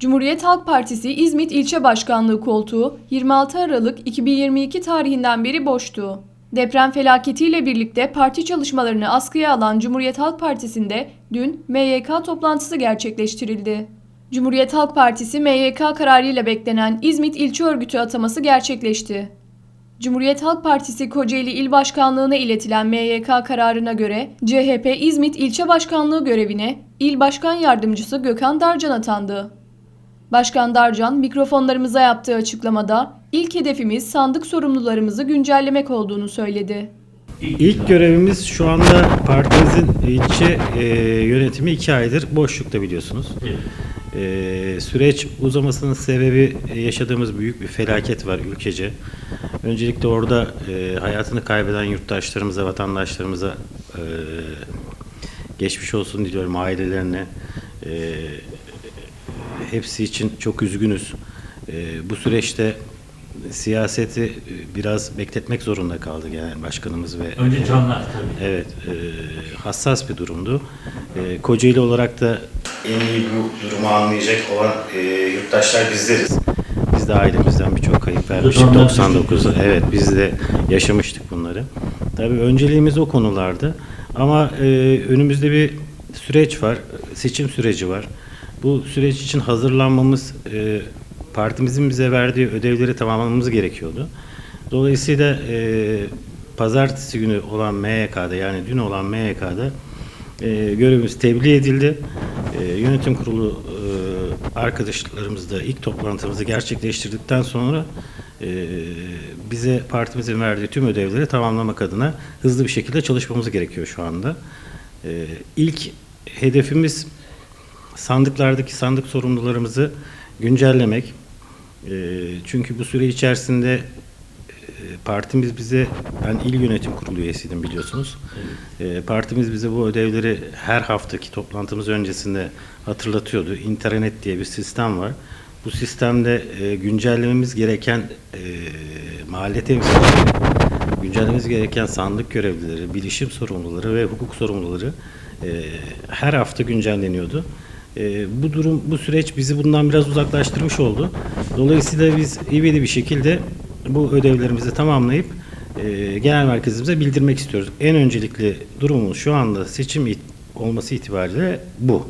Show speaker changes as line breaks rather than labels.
Cumhuriyet Halk Partisi İzmit İlçe Başkanlığı koltuğu 26 Aralık 2022 tarihinden beri boştu. Deprem felaketiyle birlikte parti çalışmalarını askıya alan Cumhuriyet Halk Partisi'nde dün MYK toplantısı gerçekleştirildi. Cumhuriyet Halk Partisi MYK kararıyla beklenen İzmit İlçe Örgütü ataması gerçekleşti. Cumhuriyet Halk Partisi Kocaeli İl Başkanlığı'na iletilen MYK kararına göre CHP İzmit İlçe Başkanlığı görevine İl Başkan Yardımcısı Gökhan Darcan atandı. Başkan Darcan mikrofonlarımıza yaptığı açıklamada ilk hedefimiz sandık sorumlularımızı güncellemek olduğunu söyledi.
İlk görevimiz şu anda partimizin ilçe e, yönetimi iki aydır boşlukta biliyorsunuz. E, süreç uzamasının sebebi e, yaşadığımız büyük bir felaket var ülkece. Öncelikle orada e, hayatını kaybeden yurttaşlarımıza, vatandaşlarımıza e, geçmiş olsun diliyorum ailelerine. E, hepsi için çok üzgünüz. E, bu süreçte siyaseti e, biraz bekletmek zorunda kaldı genel başkanımız ve
Önce canlar tabii.
Evet, e, hassas bir durumdu. E, Kocaeli olarak da en iyi bu durumu anlayacak olan e, yurttaşlar bizleriz. Biz de ailemizden birçok kayıp vermiştik.
Onlar
99'u. Evet, biz de yaşamıştık bunları. Tabii önceliğimiz o konulardı. Ama e, önümüzde bir süreç var, seçim süreci var. Bu süreç için hazırlanmamız, e, partimizin bize verdiği ödevleri tamamlamamız gerekiyordu. Dolayısıyla e, pazartesi günü olan MYK'da yani dün olan MYK'da e, görevimiz tebliğ edildi. E, yönetim kurulu e, arkadaşlarımızla ilk toplantımızı gerçekleştirdikten sonra e, bize partimizin verdiği tüm ödevleri tamamlamak adına hızlı bir şekilde çalışmamız gerekiyor şu anda. E, ilk hedefimiz sandıklardaki sandık sorumlularımızı güncellemek. E, çünkü bu süre içerisinde e, partimiz bize, ben il yönetim kurulu üyesiydim biliyorsunuz. E, partimiz bize bu ödevleri her haftaki toplantımız öncesinde hatırlatıyordu. İnternet diye bir sistem var. Bu sistemde e, güncellememiz gereken e, mahalle temsilcileri, güncellememiz gereken sandık görevlileri, bilişim sorumluları ve hukuk sorumluları e, her hafta güncelleniyordu. E, bu durum, bu süreç bizi bundan biraz uzaklaştırmış oldu. Dolayısıyla biz ivedi bir şekilde bu ödevlerimizi tamamlayıp e, genel merkezimize bildirmek istiyoruz. En öncelikli durumumuz şu anda seçim it- olması itibariyle bu.